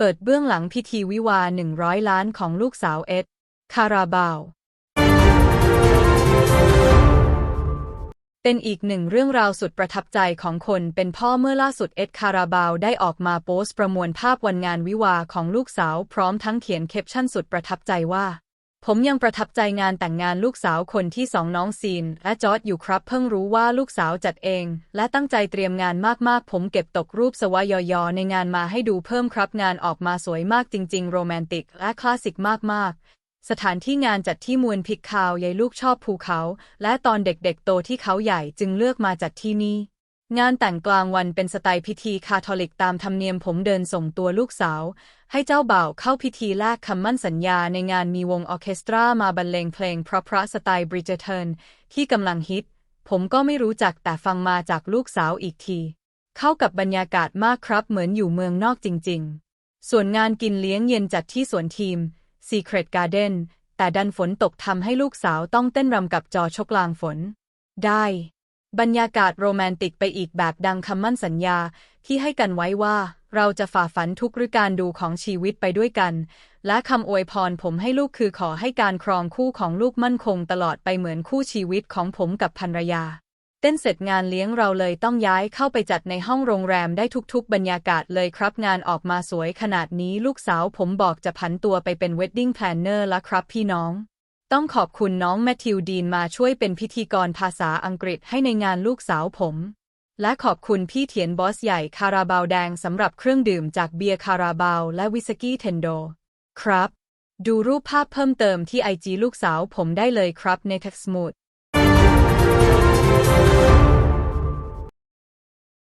เปิดเบื้องหลังพิธีวิวาหนึ่งร้อยล้านของลูกสาวเอ็ด คาราบาว เป็นอีกหนึ่งเรื่องราวสุดประทับใจของคนเป็นพ่อเมื่อล่าสุดเอ็ดคาราบาวได้ออกมาโพสต์ประมวลภาพวันงานวิวาของลูกสาวพร้อมทั้งเขียนแคปชั่นสุดประทับใจว่า ผมยังประทับใจงานแต่งงานลูกสาวคนที่สองน้องซีน และจอร์ดอยู่ครับ เพิ่งรู้ว่าลูกสาวจัดเอง และตั้งใจเตรียมงานมากๆ ผมเก็บตกรูปสวายยอในงานมาให้ดูเพิ่มครับงานออกมาสวยมากจริง ๆ โรแมนติก และคลาสสิกมากๆ สถานที่งานจัดที่มวนพิกคาวยายลูกชอบภูเขา และตอนเด็กๆโตที่เขาใหญ่จึงเลือกมาจัดที่นี่ งานแต่งกลางวันเป็นสไตล์พิธีคาทอลิกตามธรรมเนียมผมเดินส่งตัวลูกสาว ให้เจ้าบ่าวเข้าพิธีแลกคำมั่นสัญญาในงานมีวงออเคสตรามาบรรเลงเพลงเพราะพระสไตล์บริจเทนที่กำลังฮิต ผมก็ไม่รู้จักแต่ฟังมาจากลูกสาวอีกที เข้ากับบรรยากาศมากครับเหมือนอยู่เมืองนอกจริงๆ ส่วนงานกินเลี้ยงเย็นจัดที่สวนทีม Secret Garden แต่ดันฝนตกทำให้ลูกสาวต้องเต้นรำกับจอชกลางฝน ได้ บรรยากาศโรแมนติกไปอีกแบบดังคำมั่นสัญญาที่ให้กันไว้ว่า เราจะฝ่าฝันทุกฤการดูของชีวิตไปด้วยกัน และคำอวยพรผมให้ลูกคือขอให้การครองคู่ของลูกมั่นคงตลอดไปเหมือนคู่ชีวิตของผมกับภรรยา เต้นเสร็จงานเลี้ยงเราเลยต้องย้ายเข้าไปจัดในห้องโรงแรมได้ทุกๆ บรรยากาศเลยครับ งานออกมาสวยขนาดนี้ลูกสาวผมบอกจะผันตัวไปเป็น Wedding Planner แล้วครับพี่น้อง ต้องขอบคุณน้องแมทธิวดีนมาช่วยเป็นพิธีกรภาษาอังกฤษให้ในงานลูกสาวผม และขอบคุณพี่เถียนบอสใหญ่คาราบาวแดงสำหรับเครื่องดื่มจากเบียร์คาราบาวและวิสกี้เทนโด ครับ ดูรูปภาพเพิ่มเติมที่ไอจีลูกสาวผมได้เลยครับในแท็กสมูท